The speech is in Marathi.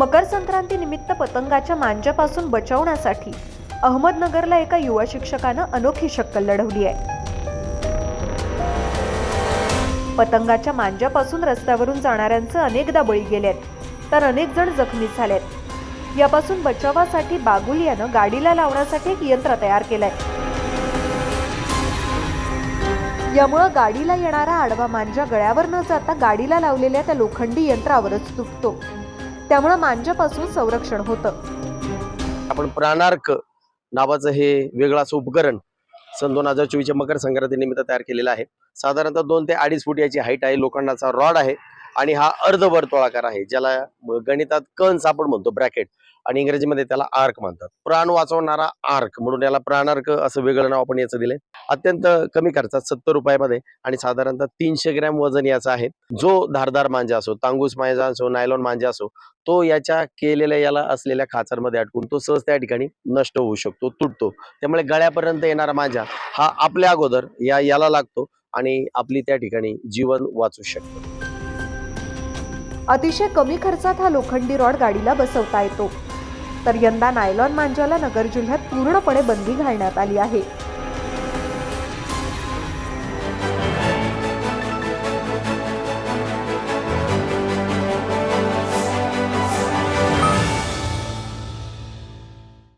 मकर संक्रांतीनिमित्त पतंगाच्या मांजापासून बचावण्यासाठी अहमदनगरला एका युवा शिक्षकानं अनोखी शक्कल लढवली आहे. पतंगाच्या मांजापासून रस्त्यावरून जाणाऱ्यांचे अनेकदा बळी गेलेत तर अनेक जण जखमी झालेत. यापासून बचावासाठी बागुल यानं गाडीला लावण्यासाठी एक यंत्र तयार केलंय. यामुळं गाडीला येणारा आडवा मांजा गळ्यावर न जाता गाडीला लावलेल्या त्या लोखंडी यंत्रावरच तुटतो त्यामुळे मांज्यापासून संरक्षण होतं. आपण प्राणार्क नावाचं हे वेगळं असं उपकरण सन दोन हजार चोवीसच्या मकर संक्रांती निमित्त तयार केलेलं आहे. साधारणतः दोन ते अडीच फूट याची हाईट आहे. लोखंडाचा रॉड आहे. आणि हा अर्धवर्तुळाकार आहे ज्याला गणितात कंस आपण म्हणतो ब्रॅकेट. आणि इंग्रजीमध्ये त्याला आर्क म्हणतात. प्राण वाचवणारा आर्क म्हणून याला प्राणार्क असं वेगळं नाव आपण याचं दिलंय. अत्यंत कमी खर्चात सत्तर रुपयामध्ये आणि साधारणतः तीनशे ग्रॅम वजन याचं आहे. जो धारदार मांजा असो तांगूस मांजा असो नायलॉन मांजा असो तो याच्या केलेल्या याला असलेल्या खाचरमध्ये अडकून तो सहज त्या ठिकाणी नष्ट होऊ शकतो तुटतो. त्यामुळे गळ्यापर्यंत येणारा मांजा हा आपल्या अगोदर या याला लागतो आणि आपली त्या ठिकाणी जीवन वाचू शकतो. अतिशय कमी खर्चात हा लोखंडी रॉड गाडीला बसवता येतो. तर यंदा नायलॉन मांजाला नगर जिल्ह्यात पूर्णपणे बंदी घालण्यात आली आहे.